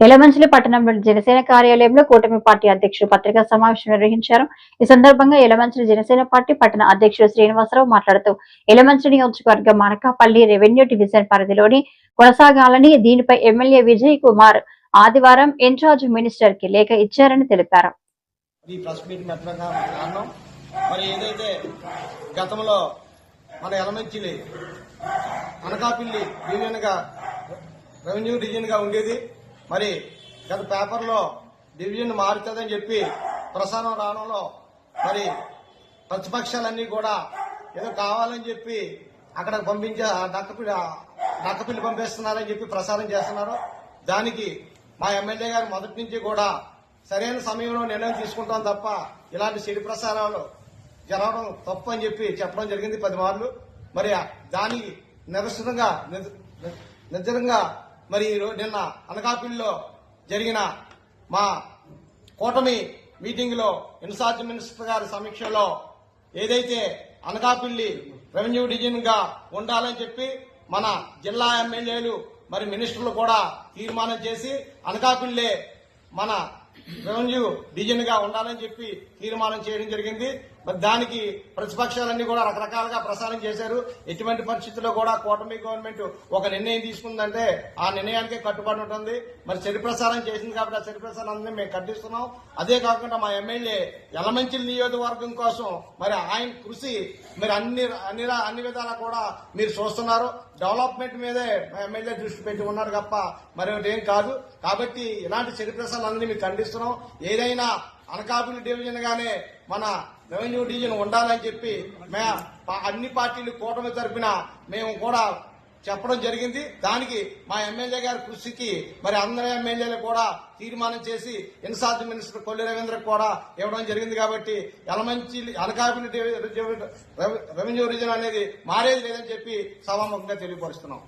ఎలమంచిలి పట్టణంలోని జనసేన కార్యాలయంలో కూటమి పార్టీ అధ్యక్షుడు పత్రికా సమావేశం నిర్వహించారు. ఈ సందర్భంగా ఎలమంచిలి జనసేన పార్టీ పట్టణ అధ్యక్షుడు శ్రీనివాసరావు మాట్లాడుతూ ఎలమంచిలి నియోజకవర్గం మనకాపల్లి రెవెన్యూ డివిజన్ పరిధిలోని కొనసాగాలని దీనిపై ఎమ్మెల్యే విజయ్ కుమార్ ఆదివారం ఇన్ఛార్జ్ మినిస్టర్కి లేఖ ఇచ్చారని తెలిపారు. మరి ఏదైతే గతంలో మన ఎలమంచిలి రెవెన్యూ డివిజన్గా ఉండేది మరి గత పేపర్లో డివిజన్ మారుతుందని చెప్పి ప్రసారం రావడంలో మరి ప్రతిపక్షాలన్నీ కూడా ఏదో కావాలని చెప్పి అక్కడ పంపించే ఆ డక్కపిల్లి డక్కపిల్లి పంపిస్తున్నారని చెప్పి ప్రసారం చేస్తున్నారు. దానికి మా ఎమ్మెల్యే గారు మొదటి నుంచి కూడా సరైన సమయంలో నిర్ణయం తీసుకుంటాం తప్ప ఇలాంటి చెడు ప్రసారాలు జరగడం తప్పు అని చెప్పి చెప్పడం జరిగింది పది మార్లు. మరి దానికి నిరసనగా నిజంగా మరి నిన్న అనకాపల్లిలో జరిగిన మా కూటమి మీటింగ్లో ఇన్ఛార్జ్ మినిస్టర్ గారి సమీక్షలో ఏదైతే అనకాపల్లి రెవెన్యూ డివిజన్గా ఉండాలని చెప్పి మన జిల్లా ఎమ్మెల్యేలు మరి మినిస్టర్లు కూడా తీర్మానం చేసి అనకాపల్లి మన రెవెన్యూ డివిజన్గా ఉండాలని చెప్పి తీర్మానం చేయడం జరిగింది. మరి దానికి ప్రతిపక్షాలన్నీ కూడా రకరకాలుగా ప్రసారం చేశారు. ఎటువంటి పరిస్థితుల్లో కూడా కూటమి గవర్నమెంట్ ఒక నిర్ణయం తీసుకుందంటే ఆ నిర్ణయానికే కట్టుబడి ఉంటుంది. మరి చెడు ప్రసారం చేసింది కాబట్టి ఆ చెడు ప్రసారం అందరినీ మేము ఖండిస్తున్నాం. అదే కాకుండా మా ఎమ్మెల్యే ఎలమంచిల నియోజకవర్గం కోసం మరి ఆయన కృషి మీరు అన్ని అన్ని అన్ని విధాలా కూడా మీరు చూస్తున్నారు. డెవలప్మెంట్ మీదే మా ఎమ్మెల్యే దృష్టి పెట్టి ఉన్నారు తప్ప మరి ఏం కాదు. కాబట్టి ఇలాంటి చెడు ప్రసారాలన్నీ ఖండిస్తున్నారు ఖండిస్తున్నాం ఏదైనా అనకాపల్లి డివిజన్ గానే మన రెవెన్యూ డివిజన్ ఉండాలని చెప్పి మే పా- అన్ని పార్టీలు కూటమి తరపున మేము కూడా చెప్పడం జరిగింది. దానికి మా ఎమ్మెల్యే గారి కృషికి మరి అందరి ఎమ్మెల్యేలు కూడా తీర్మానం చేసి ఇన్ఛార్జ్ మినిస్టర్ కొల్లి రవీంద్ర కూడా ఇవ్వడం జరిగింది కాబట్టి ఎలమంచి అనకాపల్లి రెవెన్యూ రీజన్ అనేది మారేది లేదని చెప్పి సభాముఖంగా తెలియపరుస్తున్నాం.